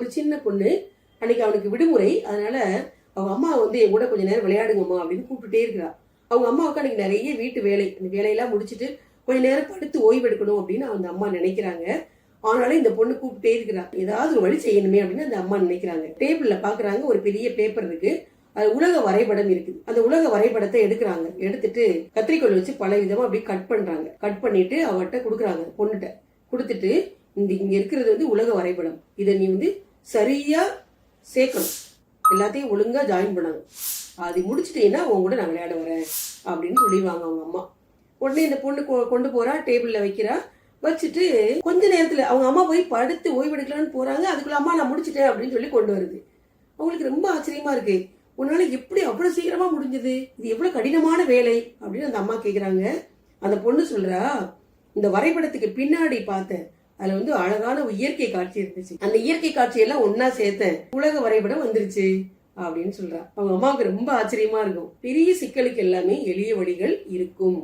ஒரு சின்ன பொண்ணு அன்னைக்கு அவனுக்கு விடுமுறை அதனால அவங்க அம்மா வந்து என் கூட கொஞ்ச நேரம் விளையாடுங்கம்மா அப்படின்னு கூப்பிட்டுட்டே இருக்கிறா அவங்க அம்மாவுக்கு அன்னைக்கு நிறைய வீட்டு வேலை அந்த வேலையெல்லாம் முடிச்சுட்டு கொஞ்ச நேரம் படுத்து ஓய்வெடுக்கணும் அப்படின்னு அந்த அம்மா நினைக்கிறாங்க. ஆனாலும் இந்த பொண்ணு கூப்பிட்டே இருக்கிறா. ஏதாவது ஒரு வழி செய்யணுமே அப்படின்னு அந்த அம்மா நினைக்கிறாங்க. டேபிள்ல பாக்குறாங்க ஒரு பெரிய பேப்பர் இருக்கு. அது உலக வரைபடம் இருக்குது. அந்த உலக வரைபடத்தை எடுக்கிறாங்க. எடுத்துட்டு கத்திரிக்கோல் வச்சு பல விதமா அப்படியே கட் பண்றாங்க. கட் பண்ணிட்டு அவர்கிட்ட கொடுக்குறாங்க பொண்ணுகிட்ட. கொடுத்துட்டு இந்த இங்க இருக்கிறது வந்து உலக வரைபடம். இதை நீ வந்து சரியா சேர்க்கணும். எல்லாத்தையும் ஒழுங்கா ஜாயின் பண்ணணும். அது முடிச்சிட்டீங்கன்னா உங்க கூட நான் விளையாட வரேன் அப்படின்னு சொல்லிடுவாங்க அவங்க அம்மா. உடனே இந்த பொண்ணு கொ- கொண்டு போறா டேபிள்ல வைக்கிறா. வச்சுட்டு கொஞ்ச நேரத்துல அவங்க அம்மா போய் படுத்து ஓய்வெடுக்கலாம்னு போறாங்க. அதுக்குள்ள அம்மா நான் முடிச்சிட்டேன் அப்படின்னு சொல்லி கொண்டு வருது. அவங்களுக்கு ரொம்ப ஆச்சரியமா இருக்கு. உன்னால எப்படி அவ்வளவு சீக்கிரமா முடிஞ்சது? இது எவ்வளவு கடினமான வேலை அப்படின்னு அந்த அம்மா கேக்குறாங்க. அந்த பொண்ணு சொல்றா இந்த வரைபடத்துக்கு பின்னாடி பார்த்தேன். அதுல வந்து அழகான இயற்கை காட்சி இருந்துச்சு. அந்த இயற்கை காட்சியெல்லாம் ஒன்னா சேர்த்தேன் உலக வரைபடம் வந்துருச்சு அப்படின்னு சொல்றா அவங்க அம்மாவுக்கு ரொம்ப ஆச்சரியமா இருக்கும். பெரிய சிக்கலுக்கு எல்லாமே எளிய வழிகள் இருக்கும்.